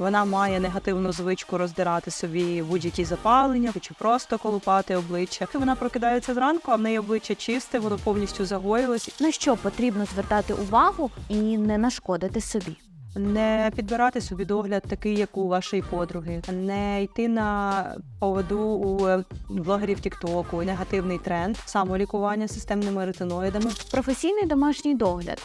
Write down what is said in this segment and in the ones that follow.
Вона має негативну звичку роздирати собі будь-які запалення чи просто колупати обличчя. Вона прокидається зранку, а в неї обличчя чисте, воно повністю загоїлось. На що потрібно звертати увагу і не нашкодити собі? Не підбирати собі догляд такий, як у вашої подруги, не йти на поводу у е, блогерів Тіктоку, негативний тренд, самолікування системними ретиноїдами. Професійний домашній догляд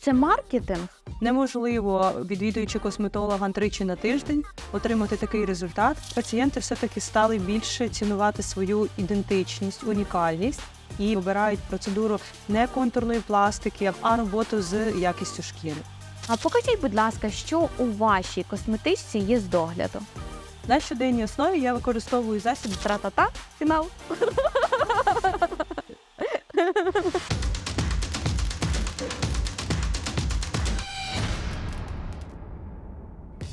це маркетинг. Неможливо, відвідуючи косметолога тричі на тиждень, отримати такий результат. Пацієнти все-таки стали більше цінувати свою ідентичність, унікальність і обирають процедуру не контурної пластики, а роботу з якістю шкіри. А покажіть, будь ласка, що у вашій косметичці є з догляду? На щоденній основі я використовую засіб Тра-та-та, фінал.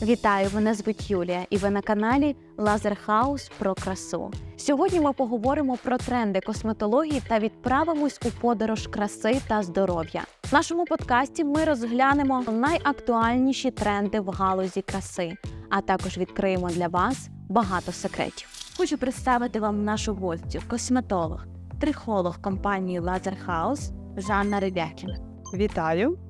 Вітаю, мене звуть Юлія, і ви на каналі Лазер Хаус про красу. Сьогодні ми поговоримо про тренди косметології та відправимось у подорож краси та здоров'я. В нашому подкасті ми розглянемо найактуальніші тренди в галузі краси, а також відкриємо для вас багато секретів. Хочу представити вам нашу гостю, косметолог, трихолог компанії Лазер Хаус Жанна Ребякіна. Вітаю!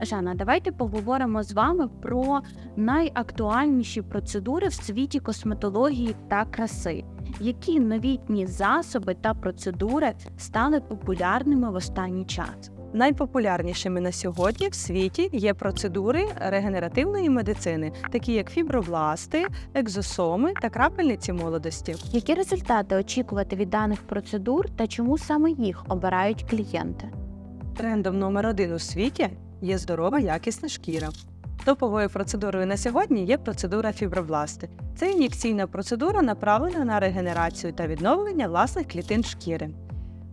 Жанна, давайте поговоримо з вами про найактуальніші процедури в світі косметології та краси. Які новітні засоби та процедури стали популярними в останній час? Найпопулярнішими на сьогодні в світі є процедури регенеративної медицини, такі як фібробласти, екзосоми та крапельниці молодості. Які результати очікувати від даних процедур та чому саме їх обирають клієнти? Трендом номер один у світі є здорова якісна шкіра. Топовою процедурою на сьогодні є процедура фібробласти. Це ін'єкційна процедура, направлена на регенерацію та відновлення власних клітин шкіри.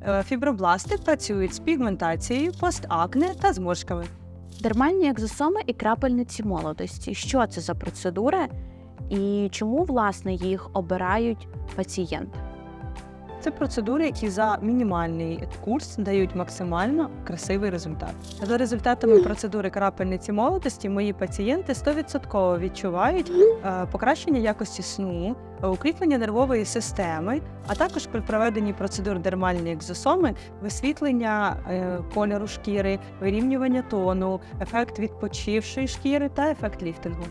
Е, Фібробласти працюють з пігментацією, постакне та зморшками. Дермальні екзосоми і крапельниці молодості. Що це за процедури і чому власне їх обирають пацієнти? Це процедури, які за мінімальний курс дають максимально красивий результат. За результатами процедури крапельниці молодості мої пацієнти 100% відчувають е, покращення якості сну, укріплення нервової системи, а також при проведенні процедур дермальні екзосоми, висвітлення е, кольору шкіри, вирівнювання тону, ефект відпочившої шкіри та ефект ліфтингу.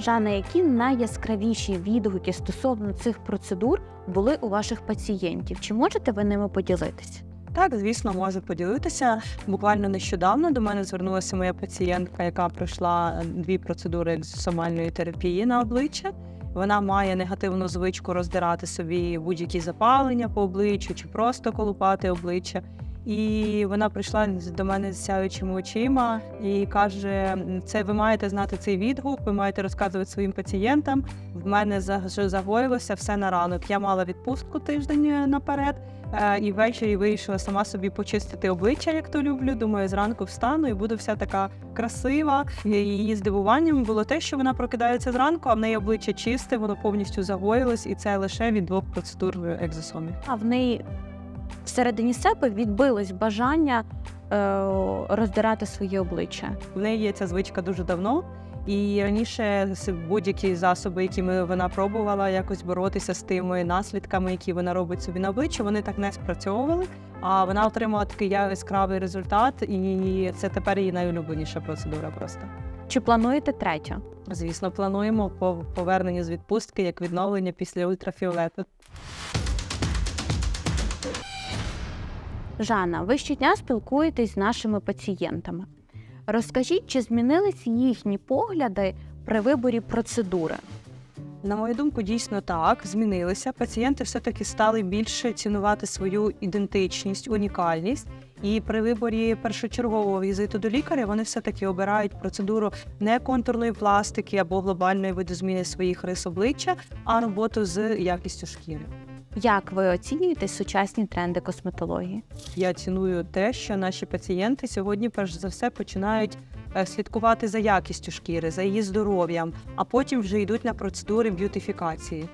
Жанна, які найяскравіші відгуки стосовно цих процедур були у ваших пацієнтів? Чи можете ви ними поділитися? Так, звісно, можу поділитися. Буквально нещодавно до мене звернулася моя пацієнтка, яка пройшла дві процедури екзосомальної терапії на обличчя. Вона має негативну звичку роздирати собі будь-які запалення по обличчю чи просто колупати обличчя. І вона прийшла до мене з сяючими очима і каже: це ви маєте знати цей відгук, ви маєте розказувати своїм пацієнтам. В мене за- загоїлося все на ранок. Я мала відпустку тиждень наперед. Е, І ввечері вирішила сама собі почистити обличчя, як то люблю. Думаю, зранку встану і буду вся така красива. Її здивуванням було те, що вона прокидається зранку, а в неї обличчя чисте, воно повністю загоїлось, і це лише від двох процедур екзосомів. А в неї всередині себе відбилось бажання е, роздирати своє обличчя. В неї є ця звичка дуже давно. І раніше будь-які засоби, які вона пробувала якось боротися з тими наслідками, які вона робить собі на обличчі, вони так не спрацьовували. А вона отримала такий яскравий результат, і це тепер її найулюбленіша процедура. Просто Чи плануєте третю? звісно, плануємо по поверненню з відпустки як відновлення після ультрафіолету. Жанна, ви щодня спілкуєтесь з нашими пацієнтами. Розкажіть, чи змінились їхні погляди при виборі процедури? На мою думку, дійсно так змінилися. Пацієнти все-таки стали більше цінувати свою ідентичність, унікальність. І при виборі першочергового візиту до лікаря вони все-таки обирають процедуру не контурної пластики або глобальної видозміни своїх рис обличчя, а роботу з якістю шкіри. Як ви оцінюєте сучасні тренди косметології? Я ціную те, що наші пацієнти сьогодні, перш за все, починають е, слідкувати за якістю шкіри, за її здоров'ям, а потім вже йдуть на процедури б'ютифікації.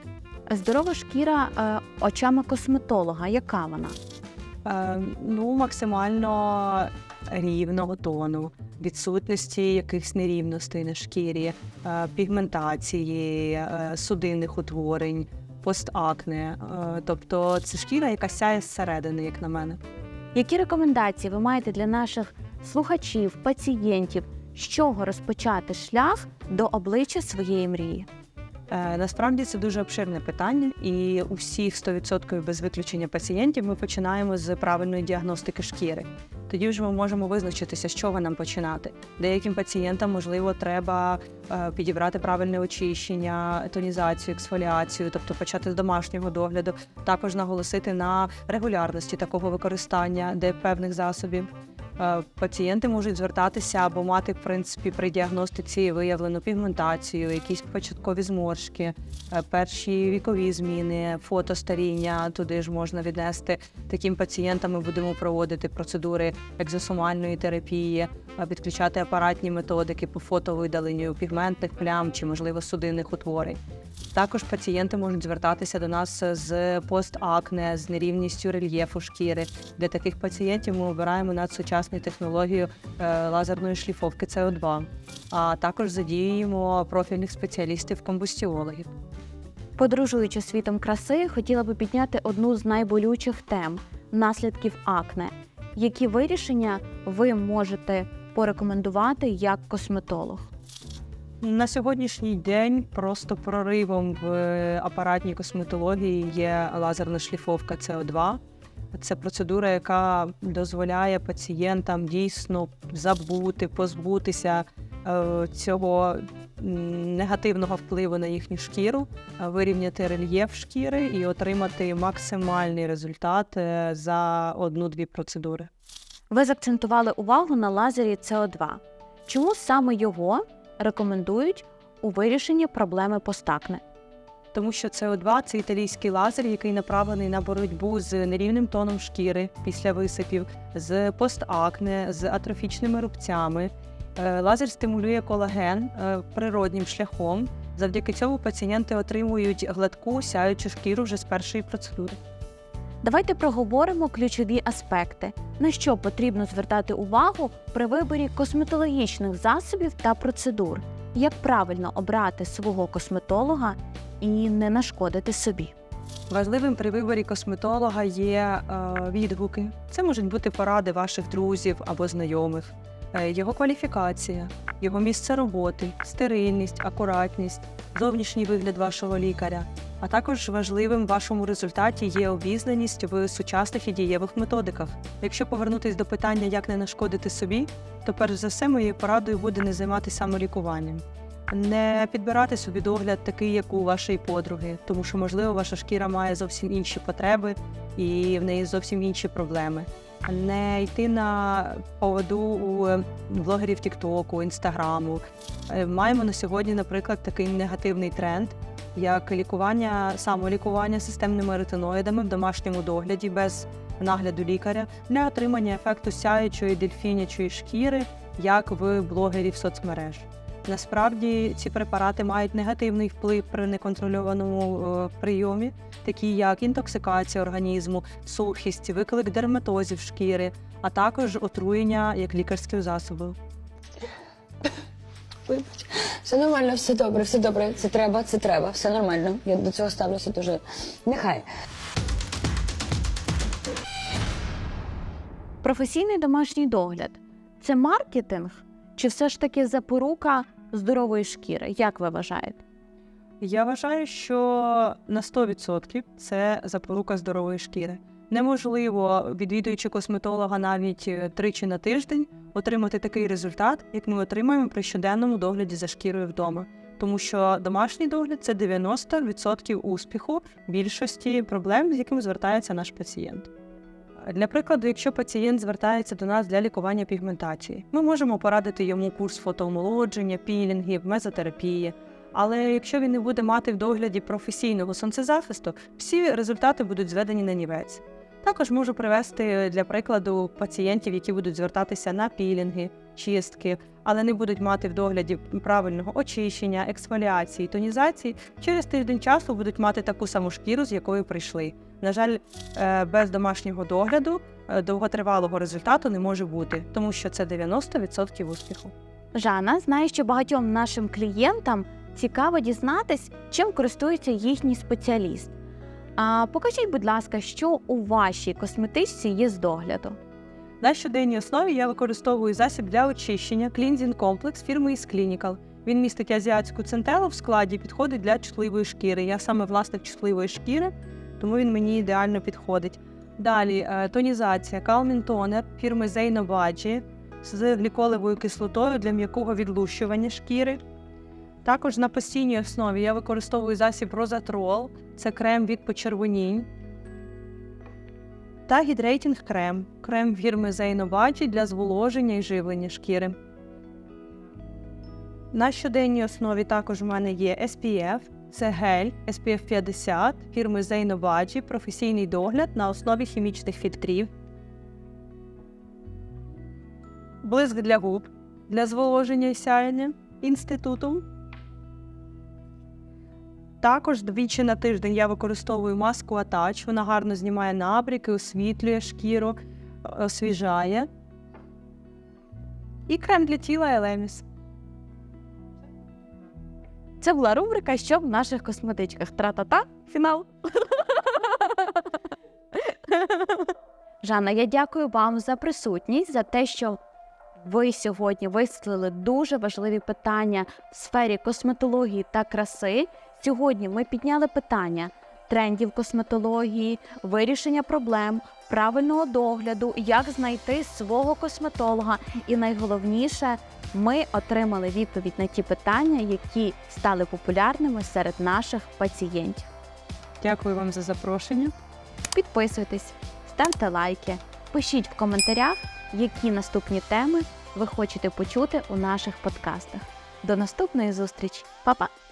Здорова шкіра е, очами косметолога. Яка вона? Е, ну, максимально рівного тону, відсутності якихось нерівностей на шкірі, е, пігментації, е, судинних утворень, постакне. Е, Тобто це шкіра, яка сяє зсередини, як на мене. Які рекомендації ви маєте для наших слухачів, пацієнтів, з чого розпочати шлях до обличчя своєї мрії? Е, Насправді це дуже обширне питання, і у всіх 100% без виключення пацієнтів ми починаємо з правильної діагностики шкіри. Тоді вже ми можемо визначитися, з чого нам починати. Деяким пацієнтам, можливо, треба е, підібрати правильне очищення, тонізацію, ексфоліацію, тобто почати з домашнього догляду, також наголосити на регулярності такого використання де певних засобів. Е, Пацієнти можуть звертатися або мати в принципі при діагностиці виявлену пігментацію, якісь початкові зморшки, е, перші вікові зміни, фотостаріння. Туди ж можна віднести. Таким пацієнтам ми будемо проводити процедури екзосомальної терапії, е, підключати апаратні методики по фотовидаленню пігментних плям чи, можливо, судинних утворень. Також пацієнти можуть звертатися до нас з постакне, з нерівністю рельєфу шкіри. Для таких пацієнтів ми обираємо надсучасну технологію е, лазерної шліфовки СО2, а також задіюємо профільних спеціалістів комбустіологів. Подорожуючи світом краси, хотіла би підняти одну з найболючих тем наслідків акне. Які вирішення ви можете порекомендувати як косметолог? На сьогоднішній день просто проривом в апаратній косметології є лазерна шліфовка СО2. Це процедура, яка дозволяє пацієнтам дійсно забути, позбутися е, цього негативного впливу на їхню шкіру, е, вирівняти рельєф шкіри і отримати максимальний результат е, за одну-дві процедури. Ви закцентували увагу на лазері СО2. Чому саме його рекомендують у вирішенні проблеми постакне? Тому що СО2 – це італійський лазер, який направлений на боротьбу з нерівним тоном шкіри після висипів, з постакне, з атрофічними рубцями. Е, Лазер стимулює колаген е, природнім шляхом. Завдяки цьому пацієнти отримують гладку сяючу шкіру вже з першої процедури. Давайте проговоримо ключові аспекти, на що потрібно звертати увагу при виборі косметологічних засобів та процедур, як правильно обрати свого косметолога і не нашкодити собі. Важливим при виборі косметолога є е, відгуки. Це можуть бути поради ваших друзів або знайомих, е, його кваліфікація, його місце роботи, стерильність, акуратність, зовнішній вигляд вашого лікаря. А також важливим в вашому результаті є обізнаність в сучасних і дієвих методиках. Якщо повернутися до питання, як не нашкодити собі, то перш за все моєю порадою буде не займатися самолікуванням. Не підбирати собі догляд такий, як у вашої подруги, тому що, можливо, ваша шкіра має зовсім інші потреби і в неї зовсім інші проблеми. Не йти на поводу у е, блогерів Тіктоку, Інстаграму. Е, Маємо на сьогодні, наприклад, такий негативний тренд, як лікування, самолікування системними ретиноїдами в домашньому догляді без нагляду лікаря для отримання ефекту сяючої дельфінячої шкіри, як в блогерів соцмереж. Насправді ці препарати мають негативний вплив при неконтрольованому е, прийомі, такі як інтоксикація організму, сухість, виклик дерматозів шкіри, а також отруєння як лікарських засобів. Вибач, все нормально, все добре, все добре. Це треба, це треба, все нормально. Я до цього ставлюся дуже. Нехай. Професійний домашній догляд це маркетинг чи все ж таки запорука здорової шкіри? Як ви вважаєте? Я вважаю, що на 100% це запорука здорової шкіри. Неможливо, відвідуючи косметолога навіть е, тричі на тиждень, отримати такий результат, як ми отримаємо при щоденному догляді за шкірою вдома. Тому що домашній догляд це 90% успіху більшості проблем, з якими звертається наш пацієнт. Для прикладу, якщо пацієнт звертається до нас для лікування пігментації, ми можемо порадити йому курс фотоомолодження, пілінгів, мезотерапії. Але якщо він не буде мати в догляді професійного сонцезахисту, всі результати будуть зведені на нівець. Також можу привести для прикладу пацієнтів, які будуть звертатися на пілінги, чистки, але не будуть мати в догляді правильного очищення, ексфоліації, тонізації. Через тиждень часу будуть мати таку саму шкіру, з якою прийшли. На жаль, е, без домашнього догляду е, довготривалого результату не може бути, тому що це 90% успіху. Жанна знає, що багатьом нашим клієнтам цікаво дізнатись, чим користується їхній спеціаліст. А покажіть, будь ласка, що у вашій косметичці є з догляду. На щоденній основі я використовую засіб для очищення Cleansing Complex фірми Is Clinical. Він містить азіатську центелу в складі, підходить для чутливої шкіри. Я саме власник чутливої шкіри, тому він мені ідеально підходить. Далі е, тонізація Calming Toner фірми Zeyno з гліколевою кислотою для м'якого відлущування шкіри. Також на постійній основі я використовую засіб Rosatrol, це крем від почервонінь. Та гідрейтінг крем. Крем фірми Zeyno для зволоження і живлення шкіри. На щоденній основі також в мене є SPF. Це гель SPF 50 фірми Zeyno професійний догляд на основі хімічних фільтрів. Блиск для губ для зволоження і сяєння інституту. Також двічі на тиждень я використовую маску Атач. Вона гарно знімає набріки, освітлює шкіру, освіжає. І крем для тіла Елеміс. Це була рубрика Що в наших косметичках. Тра-та-та, фінал. Жанна, я дякую вам за присутність, за те, що ви сьогодні висвітлили дуже важливі питання в сфері косметології та краси. Сьогодні ми підняли питання трендів косметології, вирішення проблем, правильного догляду, як знайти свого косметолога. І найголовніше, ми отримали відповідь на ті питання, які стали популярними серед наших пацієнтів. Дякую вам за запрошення. Підписуйтесь, ставте лайки, пишіть в коментарях, які наступні теми ви хочете почути у наших подкастах. До наступної зустрічі, Па-па!